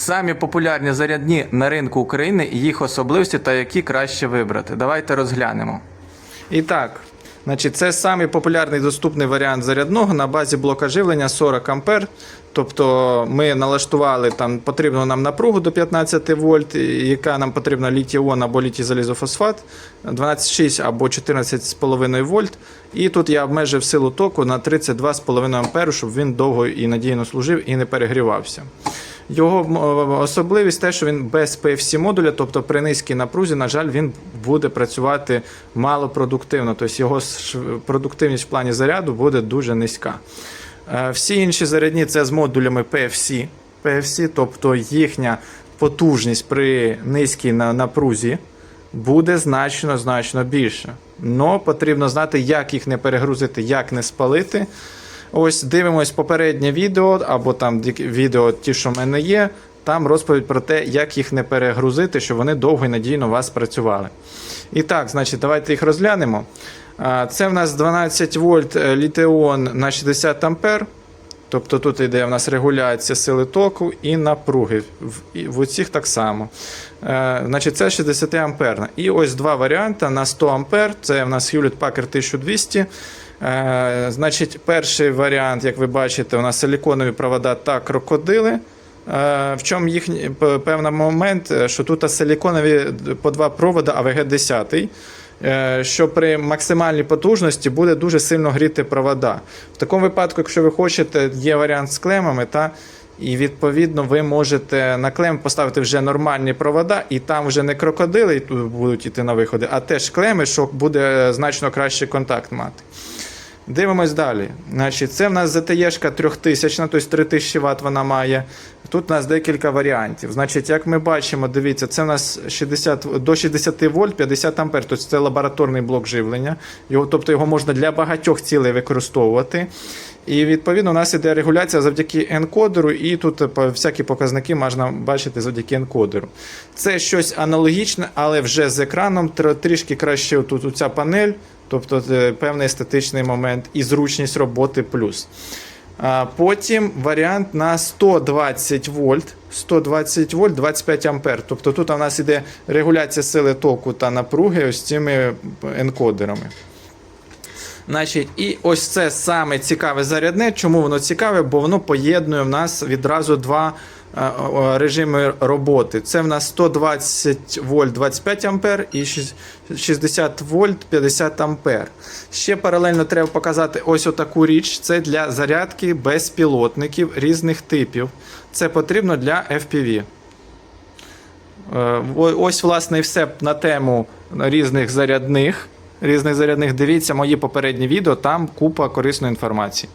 Самі популярні зарядні на ринку України, їх особливості та які краще вибрати. Давайте розглянемо. І так, значить, це самий популярний доступний варіант зарядного на базі блока живлення 40 А. Тобто ми налаштували там потрібну нам напругу до 15 вольт, яка нам потрібна літій-іон або літій-залізофосфат 12,6 або 14,5 вольт. І тут я обмежив силу току на 32,5 амперу, щоб він довго і надійно служив і не перегрівався. Його особливість те, що він без PFC модуля, тобто при низькій напрузі, на жаль, він буде працювати малопродуктивно. Тобто його продуктивність в плані заряду буде дуже низька. Е, Всі інші зарядні це з модулями PFC, PFC тобто їхня потужність при низькій напрузі буде значно значно більше. Но потрібно знати, як їх не перегрузити, як не спалити. Ось дивимось попереднє відео, або там відео, ті, що в мене є. Там розповідь про те, як їх не перегрузити, щоб вони довго і надійно у вас працювали. І так, значить, давайте їх розглянемо. Це в нас 12 вольт е, літеон на 60 ампер. Тобто тут йде в нас регуляція сили току і напруги. В, оцих так само. Е, значить, це 60 амперна. І ось два варіанти на 100 ампер. Це в нас Hewlett Packard 1200. Е, значить, перший варіант, як ви бачите, у нас силіконові провода та крокодили. Е, В чому їхній певний момент, е, що тут силіконові по два провода АВГ 10, е, що при максимальній потужності буде дуже сильно гріти провода. В такому випадку, якщо ви хочете, є варіант з клемами, та, і відповідно ви можете на клем поставити вже нормальні провода, і там вже не крокодили будуть йти на виходи, а теж клеми, що буде значно кращий контакт мати. Дивимось далі. Значить, це в нас ZTE 3000, тобто 3000 Вт вона має. Тут у нас декілька варіантів. Значить, як ми бачимо, дивіться, це в нас 60, до 60 вольт 50 ампер, тобто це лабораторний блок живлення. Його, тобто його можна для багатьох цілей використовувати. І відповідно у нас іде регуляція завдяки енкодеру, і тут е, всякі показники можна бачити завдяки енкодеру. Це щось аналогічне, але вже з екраном трішки краще тут ця панель, тобто е, певний естетичний момент і зручність роботи плюс. Потім варіант на 120 вольт, 120 вольт, 25 ампер. Тобто тут у нас іде регуляція сили току та напруги ось цими енкодерами. Значить, і ось це саме цікаве зарядне. Чому воно цікаве? Бо воно поєднує в нас відразу два режими роботи. Це в нас 120 вольт 25 ампер і 60 вольт 50 ампер. Ще паралельно треба показати ось отаку річ. Це для зарядки безпілотників різних типів. Це потрібно для FPV. Е, Ось, власне, і все на тему різних зарядних. Різних зарядних. Дивіться мої попередні відео, там купа корисної інформації.